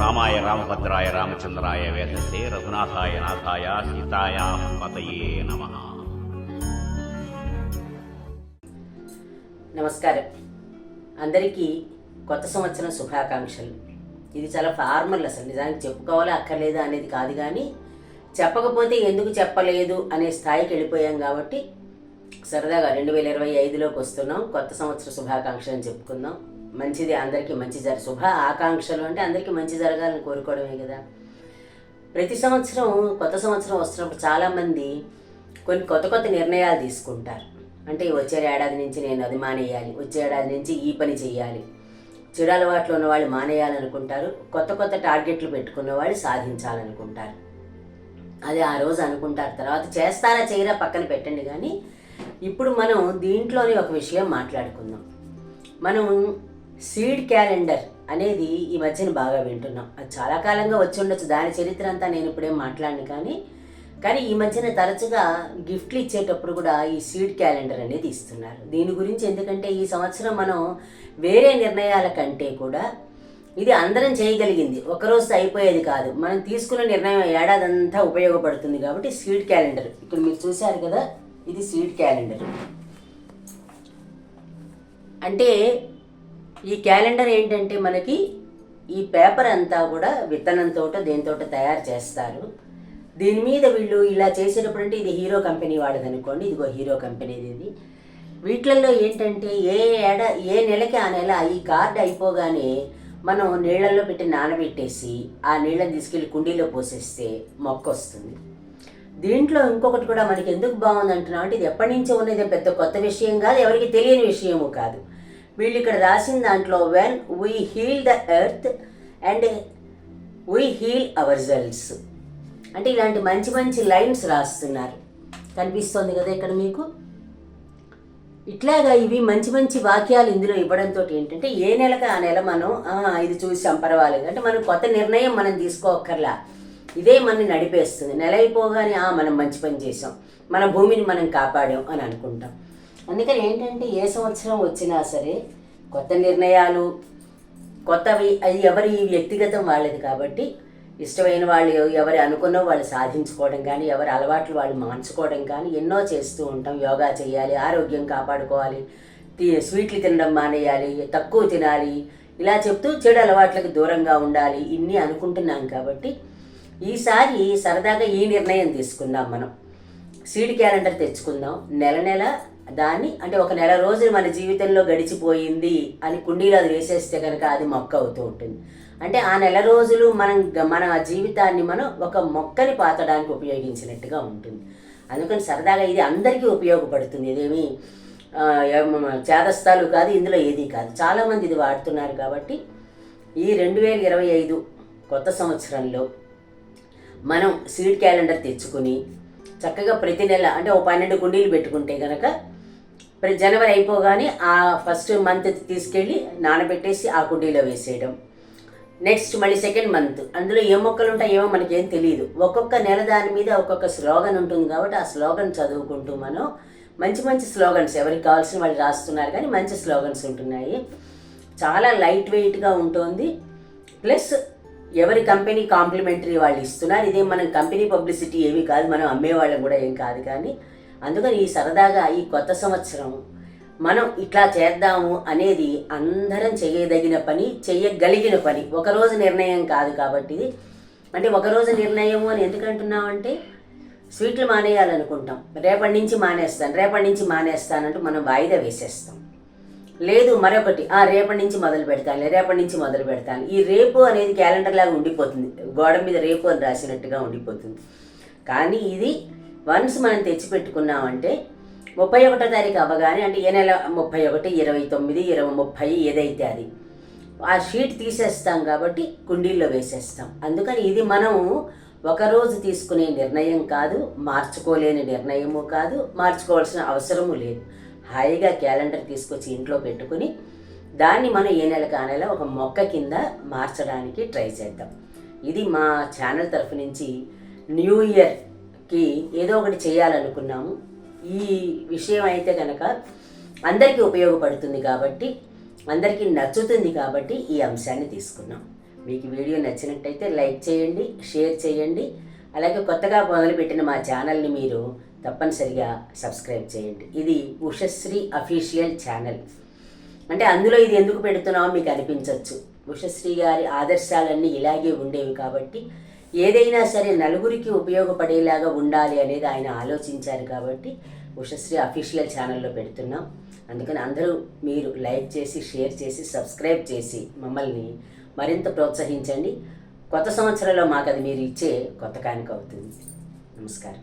రామాయ రామభద్రాయ రామచంద్రాయ వేదసే రఘునాథాయ నాథాయ సీతాయ పతయే నమ. నమస్కారం. అందరికీ కొత్త సంవత్సరం శుభాకాంక్షలు. ఇది చాలా ఫార్మల్ అసలు. నిజానికి చెప్పుకోవాలా అక్కర్లేదా అనేది కాదు కానీ చెప్పకపోతే ఎందుకు చెప్పలేదు అనే స్థాయికి వెళ్ళిపోయాం కాబట్టి సరదాగా రెండు వేల ఇరవై ఐదులోకి వస్తున్నాం. కొత్త సంవత్సర శుభాకాంక్షలు అని చెప్పుకుందాం. మంచిది అందరికీ మంచి జరి శుభ ఆకాంక్షలు అంటే అందరికీ మంచి జరగాలని కోరుకోవడమే కదా. ప్రతి సంవత్సరం కొత్త సంవత్సరం వస్తున్నప్పుడు చాలామంది కొన్ని కొత్త కొత్త నిర్ణయాలు తీసుకుంటారు. అంటే వచ్చే ఏడాది నుంచి నేను అది మానేయాలి వచ్చే ఏడాది నుంచి ఈ పని చేయాలి చెడు అలవాట్లు ఉన్న వాళ్ళు మానేయాలనుకుంటారు కొత్త కొత్త టార్గెట్లు పెట్టుకున్న వాళ్ళు సాధించాలనుకుంటారు. అది ఆ రోజు అనుకుంటారు తర్వాత చేస్తారా చేయరా పక్కన పెట్టండి కానీ ఇప్పుడు మనం దీంట్లోనే ఒక విషయం మాట్లాడుకుందాం. మనం సీడ్ క్యాలెండర్ అనేది ఈ మధ్యన బాగా వింటున్నాం. అది చాలా కాలంగా వచ్చి ఉండొచ్చు. దాని చరిత్ర అంతా నేను ఇప్పుడేం మాట్లాడను కానీ కానీ ఈ మధ్యన తరచుగా గిఫ్ట్లు ఇచ్చేటప్పుడు కూడా ఈ సీడ్ క్యాలెండర్ అనేది ఇస్తున్నారు. దీని గురించి ఎందుకంటే ఈ సంవత్సరం మనం వేరే నిర్ణయాల కంటే కూడా ఇది అందరం చేయగలిగింది. ఒకరోజు అయిపోయేది కాదు. మనం తీసుకున్న నిర్ణయం ఏడాదంతా ఉపయోగపడుతుంది కాబట్టి సీడ్ క్యాలెండర్. ఇక్కడ మీరు చూశారు కదా ఇది సీడ్ క్యాలెండర్. అంటే ఈ క్యాలెండర్ ఏంటంటే మనకి ఈ పేపర్ అంతా కూడా విత్తనంతో దేంతో తయారు చేస్తారు. దీని మీద వీళ్ళు ఇలా చేసేటప్పుడు అంటే ఇది హీరో కంపెనీ వాడదనుకోండి ఇదిగో హీరో కంపెనీది ఇది. వీటిలలో ఏంటంటే ఏ ఏడ ఏ నెలకి ఆ నెల ఈ కార్డు అయిపోగానే మనం నీళ్ళల్లో పెట్టి నానబెట్టేసి ఆ నీళ్ళని తీసుకెళ్ళి కుండీలో పోసేస్తే మొక్క వస్తుంది. దీంట్లో ఇంకొకటి కూడా మనకి ఎందుకు బాగుంది అంటున్నాం అంటే ఇది ఎప్పటి నుంచో ఉన్నది పెద్ద కొత్త విషయం కాదు ఎవరికి తెలియని విషయము కాదు. వీళ్ళు ఇక్కడ రాసిన దాంట్లో when we heal the earth and we heal our selves అంటే ఇలాంటి మంచి మంచి లైన్స్ రాస్తున్నారు. కనిపిస్తోంది కదా ఇక్కడ మీకు? ఇట్లాగా ఇవి మంచి మంచి వాక్యాలు ఇందులో ఇవ్వడంతో ఏంటంటే ఏ నెలకు ఆ నెల మనం ఇది చూసాం పర్వాలేదు. అంటే మనం కొత్త నిర్ణయం మనం తీసుకోక్కర్లా. ఇదే మనని నడిపేస్తుంది. నెల అయిపోగానే మనం మంచి పని చేసాం మన భూమిని మనం కాపాడాం అని అనుకుంటాం. అందుకని ఏంటంటే ఏ సంవత్సరం వచ్చినా సరే కొత్త నిర్ణయాలు కొత్తవి అది ఎవరి వ్యక్తిగతం వాళ్ళది కాబట్టి ఇష్టమైన వాళ్ళు ఎవరు అనుకున్నో వాళ్ళు సాధించుకోవడం కానీ ఎవరి అలవాట్లు వాళ్ళు మార్చుకోవడం కానీ ఎన్నో చేస్తూ ఉంటాం. యోగా చేయాలి ఆరోగ్యం కాపాడుకోవాలి స్వీట్లు తినడం మానేయాలి తక్కువ తినాలి ఇలా చెప్తూ చెడు అలవాట్లకు దూరంగా ఉండాలి ఇన్ని అనుకుంటున్నాం కాబట్టి ఈసారి సరదాగా ఈ నిర్ణయం తీసుకుందాం మనం. సీడ్ క్యాలెండర్ తెచ్చుకుందాం. నెల నెల దాన్ని అంటే ఒక నెల రోజులు మన జీవితంలో గడిచిపోయింది అని కుండీలో అది వేసేస్తే కనుక అది మొక్క అవుతూ ఉంటుంది. అంటే ఆ నెల రోజులు మనం మన జీవితాన్ని మనం ఒక మొక్కని పాతడానికి ఉపయోగించినట్టుగా ఉంటుంది. అందుకని సరదాగా ఇది అందరికీ ఉపయోగపడుతుంది. ఇదేమి ఆ, కాదు ఇందులో ఏది కాదు. చాలామంది ఇది వాడుతున్నారు కాబట్టి ఈ రెండు వేల ఇరవై ఐదు కొత్త సంవత్సరంలో మనం సీడ్ క్యాలెండర్ తెచ్చుకుని చక్కగా ప్రతి నెల అంటే ఓ పన్నెండు కుండీలు పెట్టుకుంటే కనుక మరి జనవరి అయిపోగానే ఆ ఫస్ట్ మంత్ తీసుకెళ్ళి నానబెట్టేసి ఆ కుండీలో వేసేయడం. నెక్స్ట్ మళ్ళీ సెకండ్ మంత్ అందులో ఏ మొక్కలు ఉంటాయేమో మనకేం తెలియదు ఒక్కొక్క నెల దాని మీద ఒక్కొక్క స్లోగన్ ఉంటుంది కాబట్టి ఆ స్లోగన్ చదువుకుంటూ మనం మంచి మంచి స్లోగన్స్ ఎవరికి కావాల్సిన వాళ్ళు రాస్తున్నారు కానీ మంచి స్లోగన్స్ ఉంటున్నాయి. చాలా లైట్ వెయిట్గా ఉంటుంది. ప్లస్ ఎవరి కంపెనీ కాంప్లిమెంటరీ వాళ్ళు ఇస్తున్నారు. ఇదే మనం కంపెనీ పబ్లిసిటీ ఏమీ కాదు మనం అమ్మేవాళ్ళం కూడా ఏం కాదు కానీ అందుకని ఈ సరదాగా ఈ కొత్త సంవత్సరం మనం ఇట్లా చేద్దాము అనేది అందరం చేయదగిన పని చేయగలిగిన పని. ఒకరోజు నిర్ణయం కాదు కాబట్టి. ఇది అంటే ఒకరోజు నిర్ణయము అని ఎందుకంటున్నామంటే స్వీట్లు మానేయాలనుకుంటాం. రేపటి నుంచి మానేస్తాను రేపటి నుంచి మానేస్తానంటూ మనం వాయిదా వేసేస్తాం. లేదు మరొకటి ఆ రేపటి నుంచి మొదలు పెడతాను రేపటి నుంచి మొదలు పెడతాను. ఈ రేపు అనేది క్యాలెండర్ లాగా ఉండిపోతుంది. గోడ మీద రేపు అని రాసినట్టుగా ఉండిపోతుంది. కానీ ఇది వన్స్ మనం తెచ్చిపెట్టుకున్నామంటే ముప్పై ఒకటో తారీఖు అవ్వగానే అంటే ఏ నెల? ముప్పై ఒకటి ఇరవై తొమ్మిది ఇరవై ముప్పై ఏదైతే అది. ఆ షీట్ తీసేస్తాం కాబట్టి కుండీల్లో వేసేస్తాం. అందుకని ఇది మనం ఒకరోజు తీసుకునే నిర్ణయం కాదు మార్చుకోలేని నిర్ణయము కాదు మార్చుకోవాల్సిన అవసరము లేదు. హాయిగా క్యాలెండర్ తీసుకొచ్చి ఇంట్లో పెట్టుకుని దాన్ని మనం ఏ నెల ఆ ఒక మొక్క కింద మార్చడానికి ట్రై చేద్దాం. ఇది మా ఛానల్ తరఫు నుంచి న్యూ ఇయర్ కి ఏదో ఒకటి చేయాలనుకున్నాము. ఈ విషయం అయితే కనుక అందరికీ ఉపయోగపడుతుంది కాబట్టి అందరికీ నచ్చుతుంది కాబట్టి ఈ అంశాన్ని తీసుకున్నాం. మీకు వీడియో నచ్చినట్టయితే లైక్ చేయండి షేర్ చేయండి. అలాగే కొత్తగా మొదలుపెట్టిన మా ఛానల్ని మీరు తప్పనిసరిగా సబ్స్క్రైబ్ చేయండి. ఇది ఉషశ్రీ అఫీషియల్ ఛానల్. అంటే అందులో ఇది ఎందుకు పెడుతున్నామో మీకు అనిపించవచ్చు ఉషశ్రీ గారి ఆదర్శాలన్నీ ఇలాగే ఉండేవి కాబట్టి ఏదైనా సరే నలుగురికి ఉపయోగపడేలాగా ఉండాలి అనేది ఆయన ఆలోచించారు కాబట్టి ఉషశ్రీ అఫీషియల్ ఛానల్లో పెడుతున్నాం. అందుకని అందరూ మీరు లైక్ చేసి షేర్ చేసి సబ్స్క్రైబ్ చేసి మమ్మల్ని మరింత ప్రోత్సహించండి. కొత్త సంవత్సరంలో మాకు అది మీరు ఇచ్చే కొత్త కానుక అవుతుంది. నమస్కారం.